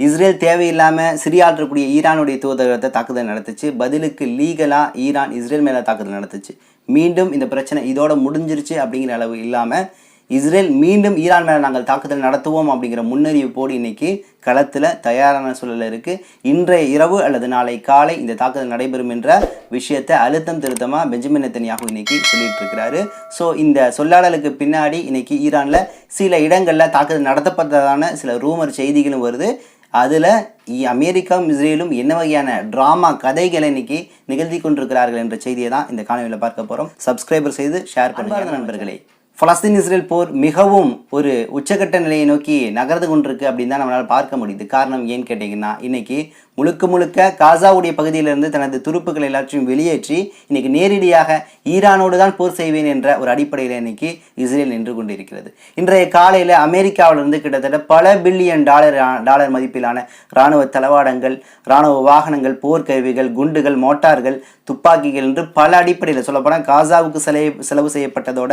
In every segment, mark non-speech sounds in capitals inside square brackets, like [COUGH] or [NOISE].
Israel தேவையில்லாமல் சிரியாற்றக்கூடிய ஈரானுடைய தூதரகத்தை தாக்குதல் நடத்துச்சு. பதிலுக்கு லீகலாக ஈரான் இஸ்ரேல் மேலே தாக்குதல் நடத்துச்சு. மீண்டும் இந்த பிரச்சனை இதோட முடிஞ்சிருச்சு அப்படிங்கிற அளவு இல்லாமல் இஸ்ரேல் மீண்டும் ஈரான் மேலே நாங்கள் தாக்குதல் நடத்துவோம் அப்படிங்கிற முன்னறிவிப்போடு இன்னைக்கு களத்தில் தயாரான சூழலில் இருக்குது இன்றைய இரவு அல்லது நாளை காலை இந்த தாக்குதல் நடைபெறும் என்ற விஷயத்தை அழுத்தம் திருத்தமாக பெஞ்சமின் நெத்தன்யாகு இன்னைக்கு சொல்லிட்டு இருக்கிறாரு. ஸோ இந்த சொல்லாடலுக்கு பின்னாடி இன்னைக்கு ஈரானில் சில இடங்களில் தாக்குதல் நடத்தப்பட்டதான சில ரூமர் செய்திகளும் வருது. அதில் அமெரிக்காவும் இஸ்ரேலும் என்ன வகையான ட்ராமா கதைகளை இன்னைக்கு நிகழ்த்தி கொண்டிருக்கிறார்கள் என்ற செய்தியை தான் இந்த காணொலியில் பார்க்க போகிறோம் சப்ஸ்கிரைபர் செய்து ஷேர் பண்ணுங்க நண்பர்களே. பலஸ்தீன் இஸ்ரேல் போர் மிகவும் ஒரு உச்சக்கட்ட நிலையை நோக்கி நகர்ந்து கொண்டிருக்கு அப்படின்னு தான் நம்மளால் பார்க்க முடியுது. காரணம் ஏன்னு கேட்டிங்கன்னா இன்னைக்கு முழுக்க முழுக்க காசாவுடைய பகுதியிலிருந்து தனது துருப்புக்கள் எல்லாத்தையும் வெளியேற்றி இன்னைக்கு நேரடியாக ஈரானோடு தான் போர் செய்வேன் என்ற ஒரு அடிப்படையில் இன்னைக்கு இஸ்ரேல் நின்று கொண்டிருக்கிறது. இன்றைய காலையில் அமெரிக்காவிலிருந்து கிட்டத்தட்ட பல பில்லியன் டாலர் டாலர் மதிப்பிலான இராணுவ தளவாடங்கள் இராணுவ வாகனங்கள் போர்க்கருவிகள் குண்டுகள் மோட்டார்கள் துப்பாக்கிகள் என்று பல அடிப்படையில் சொல்லப்போனால் காசாவுக்கு செலவு செலவு செய்யப்பட்டதோட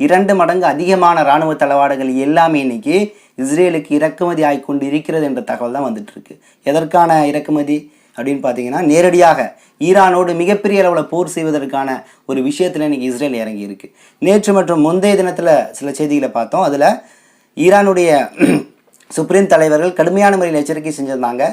இரண்டு மடங்கு அதிகமான இராணுவ தளவாடங்கள் எல்லாமே இன்னைக்கு இஸ்ரேலுக்கு இறக்குமதி ஆகிக்கொண்டு இருக்கிறது என்ற தகவல் தான் வந்துட்டு இருக்கு எதற்கான இறக்குமதி அப்படின்னு பார்த்தீங்கன்னா நேரடியாக ஈரானோடு மிகப்பெரிய அளவில் போர் செய்வதற்கான ஒரு விஷயத்தில் இன்னைக்கு இஸ்ரேல் இறங்கி இருக்கு நேற்று மற்றும் முந்தைய தினத்தில் சில செய்திகளை பார்த்தோம். அதில் ஈரானுடைய [CLEARS THROAT] சுப்ரீம் தலைவர்கள் கடுமையான முறையில் எச்சரிக்கை செஞ்சிருந்தாங்க.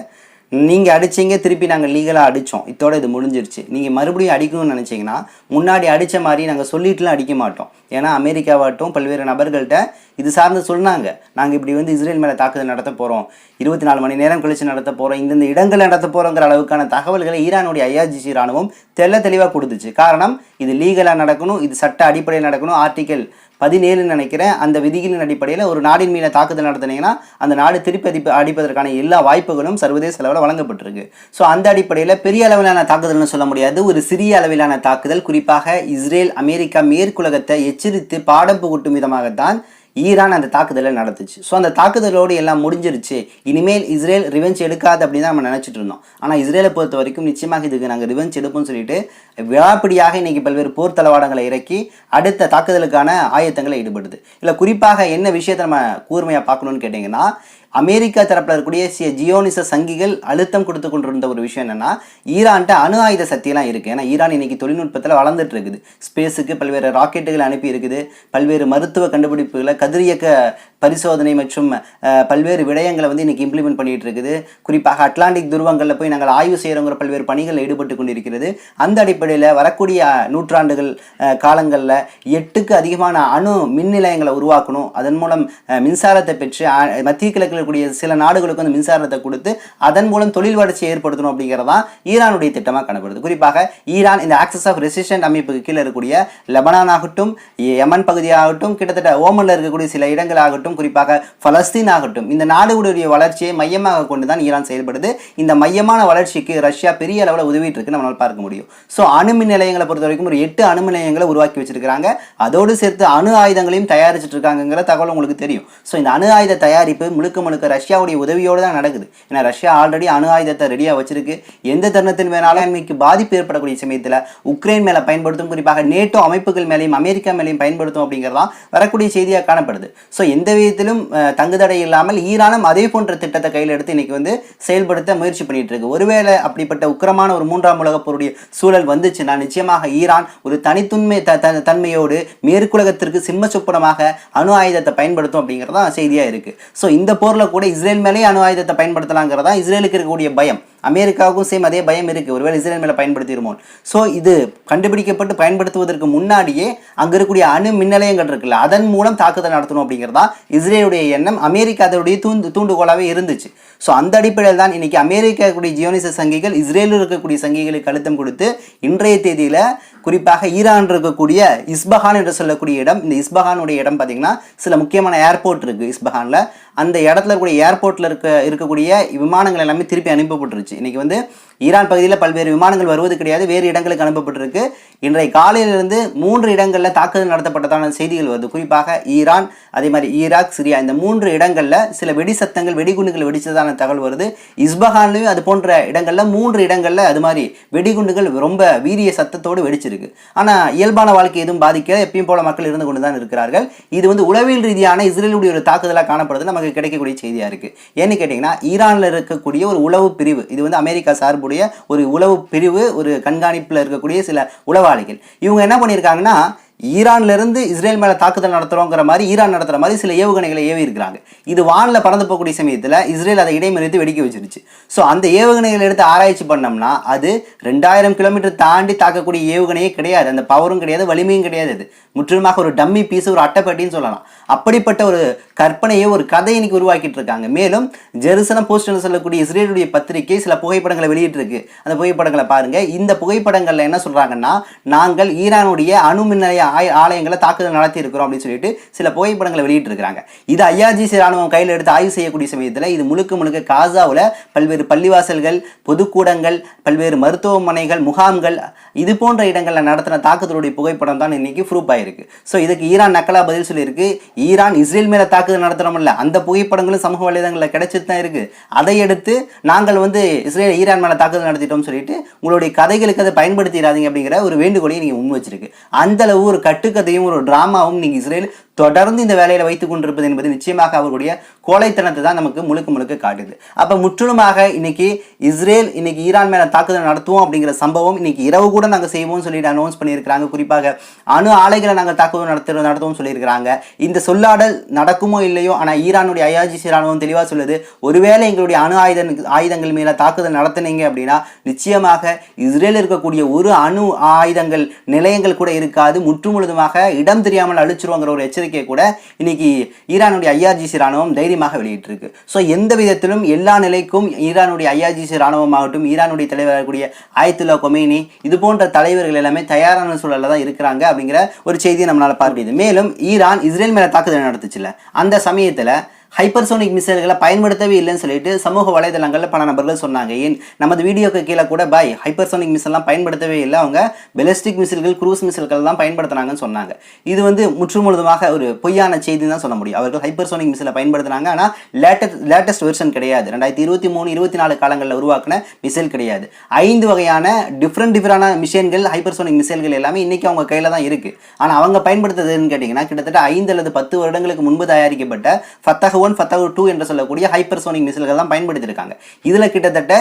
நீங்கள் அடிச்சீங்க திருப்பி நாங்கள் லீகலாக அடித்தோம் இதோட இது முடிஞ்சிருச்சு. நீங்கள் மறுபடியும் அடிக்கணும்னு நினச்சிங்கன்னா முன்னாடி அடித்த மாதிரி நாங்கள் சொல்லிட்டுலாம் அடிக்க மாட்டோம். ஏன்னா அமெரிக்காவாட்டும் பல்வேறு நபர்கள்ட்ட இது சார்ந்து சொன்னாங்க. நாங்கள் இப்படி வந்து இஸ்ரேல் மேலே தாக்குதல் நடத்த போகிறோம் இருபத்தி நாலு மணி நேரம் கழிச்சு நடத்த போகிறோம் இந்தந்த இடங்கள் நடத்த போகிறோங்கிற அளவுக்கான தகவல்களை ஈரானுடைய ஐஆர்ஜிசி ராணுவம் தெல்ல தெளிவாக கொடுத்துச்சு. காரணம் இது லீகலாக நடக்கணும் இது சட்ட அடிப்படையில் நடக்கணும். ஆர்டிக்கல் பதினேழுன்னு நினைக்கிறேன் அந்த விதிகளின் அடிப்படையில் ஒரு நாடின் மீன தாக்குதல் நடத்தினீங்கன்னா அந்த நாடு திருப்பி அடிப்ப அடிப்பதற்கான எல்லா வாய்ப்புகளும் சர்வதேச அளவில் வழங்கப்பட்டிருக்கு. ஸோ அந்த அடிப்படையில் பெரிய அளவிலான தாக்குதல்னு சொல்ல முடியாது. ஒரு சிறிய அளவிலான தாக்குதல் குறிப்பாக இஸ்ரேல் அமெரிக்கா மேற்குலகத்தை எச்சரித்து பாடம் புகட்டும் விதமாகத்தான் ஈரான் அந்த தாக்குதலை நடத்துச்சு. ஸோ அந்த தாக்குதலோடு எல்லாம் முடிஞ்சிருச்சு. இனிமேல் இஸ்ரேல் ரிவெஞ்ச் எடுக்காது அப்படின்னு தான் நம்ம நினச்சிட்டு இருந்தோம். ஆனால் இஸ்ரேலை பொறுத்த வரைக்கும் நிச்சயமாக இதுக்கு நாங்கள் ரிவெஞ்ச் எடுப்போம்னு சொல்லிட்டு விழாப்படியாக இன்றைக்கி பல்வேறு போர் தளவாடங்களை இறக்கி அடுத்த தாக்குதலுக்கான ஆயத்தங்களை ஈடுபடுது. இல்லை குறிப்பாக என்ன விஷயத்தை நம்ம கூர்மையாக பார்க்கணும்னு கேட்டிங்கன்னா அமெரிக்கா தரப்பில் இருக்கக்கூடிய சில ஜியோனிச சங்கிகள் அழுத்தம் கொடுத்து கொண்டிருந்த ஒரு விஷயம் என்னன்னா ஈரான்ட்ட அணு ஆயுத சக்தியெல்லாம் இருக்குது ஏன்னா ஈரான் இன்னைக்கு தொழில்நுட்பத்தில் வளர்ந்துட்டு இருக்குது. ஸ்பேஸுக்கு பல்வேறு ராக்கெட்டுகள் அனுப்பி இருக்குது. பல்வேறு மருத்துவ கண்டுபிடிப்புகளை கதிரியக்க பரிசோதனை மற்றும் பல்வேறு விடயங்களை வந்து இன்றைக்கி இம்ப்ளிமெண்ட் பண்ணிட்டு இருக்குது குறிப்பாக அட்லாண்டிக் துருவங்களில் போய் நாங்கள் ஆய்வு செய்கிறோங்கிற பல்வேறு பணிகளில் ஈடுபட்டு கொண்டிருக்கிறது. அந்த அடிப்படையில் வரக்கூடிய நூற்றாண்டுகள் காலங்களில் எட்டுக்கு அதிகமான அணு மின் நிலையங்களை உருவாக்கணும். அதன் மூலம் மின்சாரத்தை பெற்று மத்திய கிழக்கில் இருக்கக்கூடிய சில நாடுகளுக்கு வந்து மின்சாரத்தை கொடுத்து அதன் மூலம் தொழில் வளர்ச்சியை ஏற்படுத்தணும் அப்படிங்கிறதான் ஈரானுடைய திட்டமாக காணப்படுது. குறிப்பாக ஈரான் இந்த ஆக்சஸ் ஆஃப் ரெசிஸ்டன்ட் அமைப்புக்கு கீழே இருக்கக்கூடிய லெபனான் ஆகட்டும் யமன் பகுதியாகட்டும் கிட்டத்தட்ட ஓமனில் இருக்கக்கூடிய சில இடங்களாகட்டும் ஆகட்டும் குறிப்பாக பலஸ்தீன் ஆகட்டும். இந்த நாடுகளுடைய வளர்ச்சியை மையமாக கொண்டு தான் ஈரான் செயல்படுது. இந்த மையமான வளர்ச்சிக்கு ரஷ்யா பெரிய அளவில் உதவிட்டு இருக்குன்னு நம்மளால் பார்க்க முடியும். ஸோ அணுமின் நிலையங்களை பொறுத்த வரைக்கும் ஒரு எட்டு அணுமின் நிலையங்களை உருவாக்கி வச்சிருக்காங்க அதோடு சேர்த்து அணு ஆயுதங்களையும் தயாரிச்சுட்டு இருக்காங்கிற தகவல் உங்களுக்கு தெரியும். ஸோ இந்த அணு ஆயுத தயாரிப்பு முழுக்க முழுக்க ரஷ்யாவுடைய உதவியோடு தான் நடக்குது. ஏன்னா ரஷ்யா ஆல்ரெடி அணு ஆயுதத்தை ரெடியாக வச்சிருக்கு. எந்த தருணத்தின் மேலாலும் அண்மைக்கு பாதிப்பு ஏற்படக்கூடிய சமயத்தில் உக்ரைன் மேலே பயன்படுத்தும் குறிப்பாக நேட்டோ அமைப்புகள் மேலேயும் அமெரிக்கா மேலேயும் பயன்படுத்தும் அப்படிங்கிறதான் வரக்கூடிய செய்தியாக காணப்படுது. ஸோ எந்த விதத்திலும் தங்குதடை இல்லாமல் ஈரானும் அதே போன்ற திட்டத்தை கையில் எடுத்து இன்னைக்கு வந்து செயல்படுத்த முயற்சி பண்ணிட்டு இருக்கு. ஒருவேளை அப்படிப்பட்ட உக்கிரமான ஒரு மூன்றாம் உலகப் போருடைய சூழல் வந்துச்சுன்னா நிச்சயமாக ஈரான் ஒரு தனித்துண்மை த த- தன்மையோடு மேற்குலகத்திற்கு சிம்ம சொப்பனமாக அணு ஆயுதத்தை பயன்படுத்தும் அப்படிங்கிறதான் செய்தியாக இருக்கு. ஸோ இந்த போரில் கூட இஸ்ரேல் மேலேயே அணு ஆயுதத்தை பயன்படுத்தலாங்கிறதா இஸ்ரேலுக்கு இருக்கக்கூடிய பயம். அமெரிக்காவுக்கும் சேம் அதே பயம் இருக்குது ஒருவேளை இஸ்ரேல் மேலே பயன்படுத்திடுமோ ஸோ இது கண்டுபிடிக்கப்பட்டு பயன்படுத்துவதற்கு முன்னாடியே அங்கே இருக்கக்கூடிய அணு மின்னலையங்கள் இருக்குல்ல அதன் மூலம் தாக்குதல் நடத்தணும் அப்படிங்கிறதா இஸ்ரேலுடைய எண்ணம். அமெரிக்கா அதனுடைய தூண்டு தூண்டுகோலாகவே இருந்துச்சு. ஸோ அந்த அடிப்படையில் தான் இன்றைக்கி அமெரிக்கா இருக்கக்கூடிய ஜியோனிச சங்கிகள் இஸ்ரேலில் இருக்கக்கூடிய சங்கிகளுக்கு அழுத்தம் கொடுத்து இன்றைய தேதியில் குறிப்பாக ஈரான் இருக்கக்கூடிய இஸ்பஹான் என்று சொல்லக்கூடிய இடம். இந்த இஸ்பஹானுடைய இடம் பார்த்தீங்கன்னா சில முக்கியமான ஏர்போர்ட் இருக்குது இஸ்பஹானில். அந்த இடத்துல இருக்கக்கூடிய ஏர்போர்ட்டில் இருக்க இருக்கக்கூடிய விமானங்கள் எல்லாமே திருப்பி அனுப்பப்பட்டுருச்சு. இன்றைக்கி வந்து ஈரான் பகுதியில் பல்வேறு விமானங்கள் வருவது கிடையாது வேறு இடங்களுக்கு அனுப்பப்பட்டிருக்கு. இன்றைய காலையிலிருந்து மூன்று இடங்களில் தாக்குதல் நடத்தப்பட்டதான செய்திகள் வருது. குறிப்பாக ஈரான் அதே மாதிரி ஈராக் சிரியா இந்த மூன்று இடங்களில் சில வெடி சத்தங்கள் வெடிகுண்டுகள் வெடித்ததான தகவல் வருது. இஸ்பஹான்லையும் அது போன்ற இடங்களில் மூன்று இடங்களில் அது மாதிரி வெடிகுண்டுகள் ரொம்ப வீரிய சத்தத்தோடு வெடிச்சிருக்கு. ஆனால் இயல்பான வாழ்க்கை எதுவும் பாதிக்க எப்பயும் போல மக்கள் இருந்து கொண்டு தான் இருக்கிறார்கள். இது வந்து உளவியல் ரீதியான இஸ்ரேலுடைய ஒரு தாக்குதலாக காணப்படுது நமக்கு கிடைக்கக்கூடிய செய்தியாக இருக்குது ஏன்னு கேட்டிங்கன்னா ஈரானில் இருக்கக்கூடிய ஒரு உளவு பிரிவு இது வந்து அமெரிக்கா சார்பு இருக்கக்கூடிய ஒரு உளவு பிரிவு ஒரு கண்காணிப்பில் இருக்கக்கூடிய சில உளவாளிகள். இவங்க என்ன பண்ணியிருக்காங்கன்னா ஈரான்லேருந்து இஸ்ரேல் மேலே தாக்குதல் நடத்துறோங்கிற மாதிரி ஈரான் நடத்துற மாதிரி சில ஏவுகணைகளை ஏவி இருக்கிறாங்க. இது வானில் பறந்து போகக்கூடிய சமயத்தில் இஸ்ரேல் அதை இடைமறித்து வெடிக்க வச்சிருச்சு. ஸோ அந்த ஏவுகணைகளை எடுத்து ஆராய்ச்சி பண்ணோம்னா அது ரெண்டாயிரம் கிலோமீட்டர் தாண்டி தாக்கக்கூடிய ஏவுகணையே கிடையாது. அந்த பவரும் கிடையாது வலிமையும் கிடையாது அது. முற்றிலுமாக ஒரு டம்மி பீஸ் ஒரு அட்டைப்பட்டின்னு சொல்லலாம். அப்படிப்பட்ட ஒரு கற்பனையை ஒரு கதை இன்னைக்கு உருவாக்கிட்டு இருக்காங்க. மேலும் ஜெருசலம் போஸ்ட்னு சொல்லக்கூடிய இஸ்ரேலுடைய பத்திரிகை சில புகைப்படங்களை வெளியிட்டிருக்கு. அந்த புகைப்படங்களை பாருங்க. இந்த புகைப்படங்களில் என்ன சொல்றாங்கன்னா நாங்கள் ஈரானுடைய அணு மின் நிலைய ஆய- ஆலயங்களை தாக்குதல் நடத்தி இருக்கிறோம் அப்படின்னு சொல்லிட்டு சில புகைப்படங்களை வெளியிட்டிருக்காங்க இது ஐஆர்ஜிசி ராணுவம் கையில் எடுத்து ஆய்வு செய்யக்கூடிய சமயத்தில் இது முழுக்க முழுக்க காசாவில் பல்வேறு பள்ளிவாசல்கள் பொதுக்கூடங்கள் பல்வேறு மருத்துவமனைகள் முகாம்கள் இது போன்ற இடங்களில் நடத்தின தாக்குதலுடைய புகைப்படம் தான் இன்னைக்கு ப்ரூப் ஆயிருக்கு. ஸோ இதுக்கு ஈரான் நக்கலா பதில் சொல்லியிருக்கு. ஈரான் இஸ்ரேல் மேலே தாக்குதல் நடத்துறோம்ல அந்த புகைப்படங்களும் சமூக வலைதளங்களில் கிடைச்சிட்டு தான் இருக்கு. அதை எடுத்து நாங்கள் வந்து இஸ்ரேல் ஈரான் மேலே தாக்குதல் நடத்திட்டோம்னு சொல்லிட்டு உங்களுடைய கதைகளுக்கு அதை பயன்படுத்திடாதீங்க அப்படிங்கிற ஒரு வேண்டுகோளையும் நீங்கள் முன் வச்சிருக்கு. அந்தளவு ஒரு கட்டுக்கதையும் ஒரு ட்ராமாவும் நீங்க இஸ்ரேல் தொடர்ந்து இந்த வேலையில் வைத்துக் கொண்டிருப்பது என்பது நிச்சயமாக அவர்களுடைய கோழைத்தனத்தை தான் நமக்கு முழுக்க முழுக்க காட்டுது. அப்போ முற்றிலுமாக இன்னைக்கு இஸ்ரேல் இன்னைக்கு ஈரான் மேலே தாக்குதல் நடத்துவோம் அப்படிங்கிற சம்பவம் இன்னைக்கு இரவு கூட நாங்கள் செய்வோம்னு சொல்லிட்டு அனௌன்ஸ் பண்ணியிருக்கிறாங்க. குறிப்பாக அணு ஆலைகளை நாங்கள் தாக்குதல் நடத்த நடத்துவோம் சொல்லியிருக்கிறாங்க. இந்த சொல்லாடல் நடக்குமோ இல்லையோ ஆனால் ஈரானுடைய ஐஆர்ஜிசி ராணுவம் தெளிவாக சொல்லுது ஒருவேளை எங்களுடைய அணு ஆயுத ஆயுதங்கள் மேலே தாக்குதல் நடத்தினீங்க அப்படின்னா நிச்சயமாக இஸ்ரேல் இருக்கக்கூடிய ஒரு அணு ஆயுதங்கள் நிலையங்கள் கூட இருக்காது. முற்று முழுதுமாக இடம் தெரியாமல் அழிச்சிருவோங்கிற ஒரு எச்சரிக்கை எச்சரிக்கையை கூட இன்னைக்கு ஈரானுடைய ஐஆர்ஜிசி ராணுவம் தைரியமாக வெளியிட்டிருக்கு. ஸோ எந்த விதத்திலும் எல்லா நிலைக்கும் ஈரானுடைய ஐஆர்ஜிசி ராணுவமாகட்டும் ஈரானுடைய தலைவராக கூடிய ஆயத்துல்லா கொமேனி இது போன்ற தலைவர்கள் எல்லாமே தயாரான சூழல்ல தான் இருக்கிறாங்க அப்படிங்கிற ஒரு செய்தியை நம்மளால பார்க்க முடியுது. மேலும் ஈரான் இஸ்ரேல் மேல தாக்குதல் நடத்துச்சுல அந்த சமயத்தில் ஹைப்பர்சோனிக் மிசைல்களை பயன்படுத்தவே இல்லைன்னு சொல்லிட்டு சமூக வலைதளங்களில் பல நபர்கள் சொன்னாங்க. ஏன்? நமது வீடியோக்கு கீழே கூட பாய் ஹைப்பர்சோனிக் மிசைல்லாம் பயன்படுத்தவே இல்லை அவங்க. பெலஸ்டிக் மிசைல்கள் குரூஸ் மிசைல்கள் தான் பயன்படுத்தினாங்கன்னு சொன்னாங்க. இது வந்து முற்றுமுழுதுமாக ஒரு பொய்யான செய்தி தான் சொல்ல முடியும். அவர்கள் ஹைப்பர்சோனிக் மிசைலை பயன்படுத்தினாங்க. ஆனால் லேட்டஸ்ட் லேட்டஸ்ட் வெர்ஷன் கிடையாது. ரெண்டாயிரத்தி இருபத்தி மூணு இருபத்தி நாலு காலங்களில் உருவாக்கின மிசைல் கிடையாது. ஐந்து வகையான டிஃப்ரெண்ட் டிஃப்ரெண்டான மிஷின்கள் ஹைப்பர்சோனிக் மிசைல்கள் எல்லாமே இன்னைக்கு அவங்க கையில் தான் இருக்கு. ஆனால் அவங்க பயன்படுத்துறதுன்னு கேட்டிங்கன்னா கிட்டத்தட்ட ஐந்து அல்லது பத்து வருடங்களுக்கு முன்பு தயாரிக்கப்பட்ட ஃபத்தக ஒன் ஃபத்தக டூ என்று சொல்லக்கூடிய ஹைப்பர்சோனிக் மிசைல்கள் தான் பயன்படுத்தியிருக்காங்க இதில் கிட்டத்தட்ட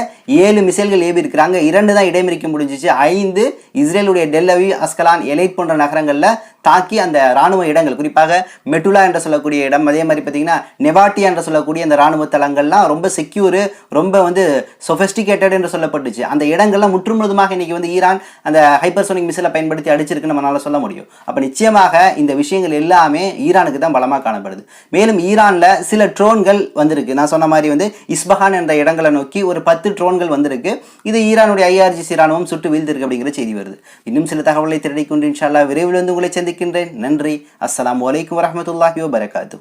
ஏழு மிசைல்கள் ஏவி இருக்கிறாங்க. இரண்டு தான் இடைமறிக்க முடிஞ்சிச்சு. ஐந்து இஸ்ரேலுடைய டெல்லவி அஸ்கலான் எலைட் போன்ற நகரங்களில் தாக்கி அந்த ராணுவ இடங்கள் குறிப்பாக மெட்டுலா என்று சொல்லக்கூடிய இடம் அதே மாதிரி பார்த்தீங்கன்னா நெவாட்டியா என்று சொல்லக்கூடிய அந்த ராணுவ தளங்கள்லாம் ரொம்ப செக்யூரு ரொம்ப வந்து சொஃபெஸ்டிகேட்டட் என்று சொல்லப்பட்டுச்சு. அந்த இடங்கள்லாம் முற்றுமுழுதுமாக இன்னைக்கு வந்து ஈரான் அந்த ஹைப்பர்சோனிக் மிசைலை பயன்படுத்தி அடிச்சிருக்குன்னு நம்மளால சொல்ல முடியும். அப்போ நிச்சயமாக இந்த விஷயங்கள் எல்லாமே ஈரானுக்கு தான் பலமாக காணப்படுது. மேலும் ஈரானில் சில ட்ரோன்கள் வந்திருக்கு. நான் சொன்ன மாதிரி வந்து இஸ்பஹான் என்ற இடங்களை நோக்கி ஒரு பத்து ட்ரோன்கள் வந்திருக்கு. இது ஈரானுடைய ஐஆர்ஜிசி ராணுவம் சுட்டு வீழ்ந்திருக்கு அப்படிங்கிற செய்தி வருது. இன்னும் சில தகவலை திரட்டிக் கொண்டு இன்ஷா அல்லாஹ் விரைவில் வந்து உங்களை சந்திக்கின்றேன். நன்றி. அஸ்லாம் வலைக்கம் வரமத்துல்லாஹி வரகாத்து